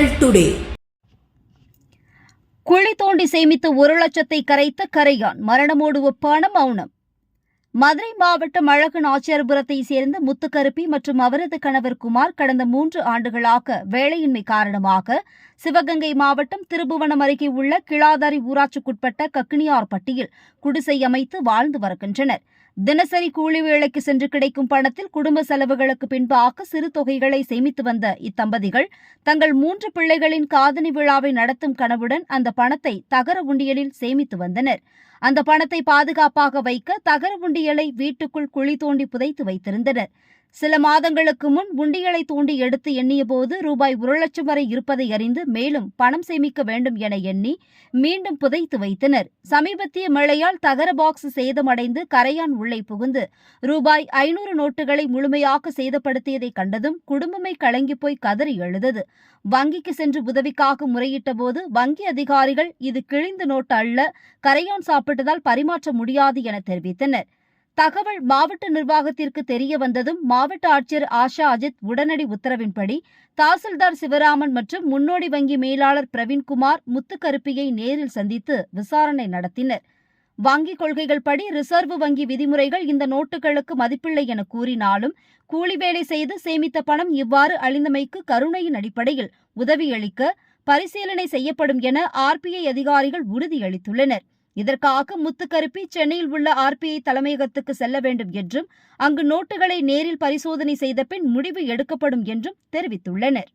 Today குழி தோண்டி சேமித்த ஒரு லட்சத்தை கரைத்த கரையான் மரணமோடு ஒப்பான மௌனம். மதுரை மாவட்டம் அழகு நாச்சியார்புரத்தை சேர்ந்த முத்துக்கருப்பி மற்றும் அவரது கணவர் குமார் கடந்த மூன்று ஆண்டுகளாக வேலையின்மை காரணமாக சிவகங்கை மாவட்டம் திருபுவனம் அருகே உள்ள கிளாதாரி ஊராட்சிக்குட்பட்ட கக்கினியார்பட்டியில் குடிசை அமைத்து வாழ்ந்து வருகின்றனர். தினசரி கூலி வேலைக்கு சென்று கிடைக்கும் பணத்தில் குடும்ப செலவுகளுக்கு பின்பாக சிறு தொகைகளை சேமித்து வந்த இத்தம்பதிகள் தங்கள் மூன்று பிள்ளைகளின் காதணி விழாவை நடத்தும் கனவுடன் அந்த பணத்தை தகர உண்டியலில் சேமித்து வந்தனர். அந்த பணத்தை பாதுகாப்பாக வைக்க தகர உண்டியலை வீட்டுக்குள் குழி தோண்டி புதைத்து வைத்திருந்தனர். சில மாதங்களுக்கு முன் உண்டியலை தூண்டி எடுத்து எண்ணியபோது ரூபாய் ஒரு லட்சம் வரை இருப்பதை அறிந்து மேலும் பணம் சேமிக்க வேண்டும் என எண்ணி மீண்டும் புதைத்து வைத்தனர். சமீபத்திய மழையால் தகர பாக்ஸ் சேதமடைந்து கரையான் உள்ளே புகுந்து ரூபாய் ஐநூறு நோட்டுகளை முழுமையாக சேதப்படுத்தியதை கண்டதும் குடும்பமே கலங்கி போய் கதறி எழுதது வங்கிக்கு சென்று உதவிக்காக முறையிட்டபோது வங்கி அதிகாரிகள் இது கிழிந்த நோட்டு அல்ல கரையான் சாப்பிட்டதால் பரிமாற்ற முடியாது என தெரிவித்தனர். தகவல் மாவட்ட நிர்வாகத்திற்கு தெரிய வந்ததும் மாவட்ட ஆட்சியர் ஆஷா அஜித் உடனடி உத்தரவின்படி தாசில்தார் சிவராமன் மற்றும் முன்னோடி வங்கி மேலாளர் பிரவீன்குமார் முத்துக்கருப்பியை நேரில் சந்தித்து விசாரணை நடத்தினர். வங்கிக் கொள்கைகள் படி ரிசர்வ் வங்கி விதிமுறைகள் இந்த நோட்டுகளுக்கு மதிப்பில்லை என கூறினாலும் கூலி வேலை செய்து சேமித்த பணம் இவ்வாறு அழிந்தமைக்கு கருணையின் அடிப்படையில் உதவியளிக்க பரிசீலனை செய்யப்படும் என ஆர்பிஐ அதிகாரிகள் உறுதியளித்துள்ளனர். இதற்காக முத்துக்கருப்பி சென்னையில் உள்ள ஆர்பிஐ தலைமையகத்துக்கு செல்ல வேண்டும் என்றும் அங்கு நோட்டுகளை நேரில் பரிசோதனை செய்த பின் முடிவு எடுக்கப்படும் என்றும் தெரிவித்துள்ளனர்.